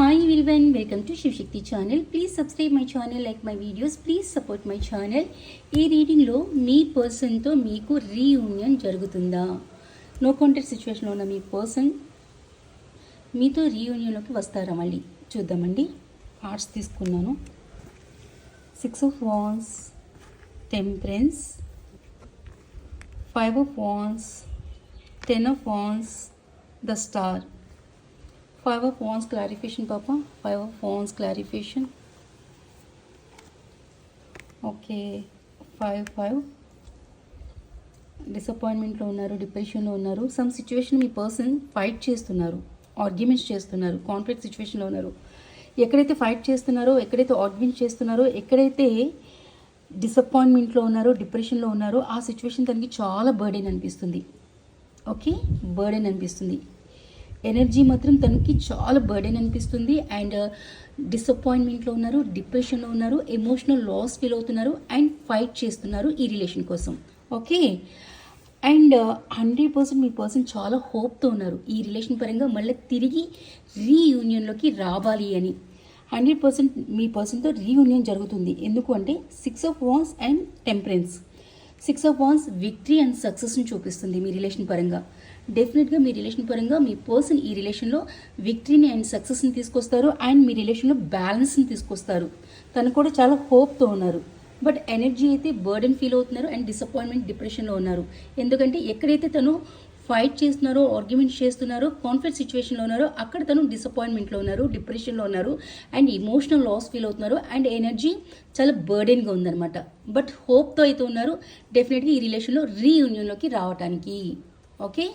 Hi everyone, welcome to Shivashakti channel please subscribe my channel like my videos please support my channel ఈ రీడింగ్లో మీ పర్సన్తో మీకు reunion జరుగుతుందా? No contact సిచ్యువేషన్లో ఉన్న మీ పర్సన్ మీతో రీయూనియన్లోకి వస్తారా మళ్ళీ? చూద్దామండి. ఆర్ట్స్ తీసుకున్నాను. Six of wands temperance five of wands ten of wands the star five of Wands clarification పాప five of Wands clarification okay five five డిసప్పాయింట్మెంట్లో ఉన్నారు డిప్రెషన్లో ఉన్నారు. సమ్ సిచ్యువేషన్ మీ పర్సన్ ఫైట్ చేస్తున్నారు ఆర్గ్యుమెంట్స్ చేస్తున్నారు కాన్ఫ్లిక్ట్ సిచ్యువేషన్లో ఉన్నారు. ఎక్కడైతే ఫైట్ చేస్తున్నారో ఎక్కడైతే ఆర్గ్యుమెంట్స్ చేస్తున్నారో ఎక్కడైతే డిసప్పాయింట్మెంట్లో ఉన్నారో డిప్రెషన్లో ఉన్నారో ఆ సిచ్యువేషన్ తనకి చాలా బర్డెన్ అనిపిస్తుంది. ఓకే బర్డెన్ అనిపిస్తుంది. ఎనర్జీ మాత్రం తనకి చాలా బర్డెన్ అనిపిస్తుంది. అండ్ uh, డిసప్పాయింట్మెంట్లో ఉన్నారు డిప్రెషన్లో ఉన్నారు ఎమోషనల్ లాస్ ఫీల్ అవుతున్నారు అండ్ ఫైట్ చేస్తున్నారు ఈ రిలేషన్ కోసం. Okay and uh, hundred percent మీ పర్సన్ చాలా హోప్తో ఉన్నారు. ఈ రిలేషన్ పరంగా మళ్ళీ తిరిగి రీయూనియన్లోకి రావాలి అని. హండ్రెడ్ పర్సెంట్ మీ పర్సన్తో రీయూనియన్ జరుగుతుంది. ఎందుకు అంటే six of wands and temperance six of wands victory and సక్సెస్ని చూపిస్తుంది మీ రిలేషన్ పరంగా. డెఫినెట్గా మీ రిలేషన్ పరంగా మీ పర్సన్ ఈ రిలేషన్లో విక్టరీని అండ్ సక్సెస్ని తీసుకొస్తారు అండ్ మీ రిలేషన్లో బ్యాలెన్స్ని తీసుకొస్తారు. తను కూడా చాలా హోప్తో ఉన్నారు. బట్ ఎనర్జీ అయితే బర్డెన్ ఫీల్ అవుతున్నారు అండ్ డిసప్పాయింట్మెంట్ డిప్రెషన్లో ఉన్నారు. ఎందుకంటే ఎక్కడైతే తను ఫైట్ చేస్తున్నారో ఆర్గ్యుమెంట్స్ చేస్తున్నారు కాన్ఫ్లిక్ట్ సిచ్యువేషన్లో ఉన్నారు అక్కడ తను డిసప్పాయింట్మెంట్లో ఉన్నారు డిప్రెషన్లో ఉన్నారు అండ్ ఇమోషనల్ లాస్ ఫీల్ అవుతున్నారు అండ్ ఎనర్జీ చాలా బర్డెన్గా ఉందన్నమాట. బట్ హోప్తో అయితే ఉన్నారు డెఫినెట్గా ఈ రిలేషన్లో రీయూనియన్లోకి రావడానికి ఓకే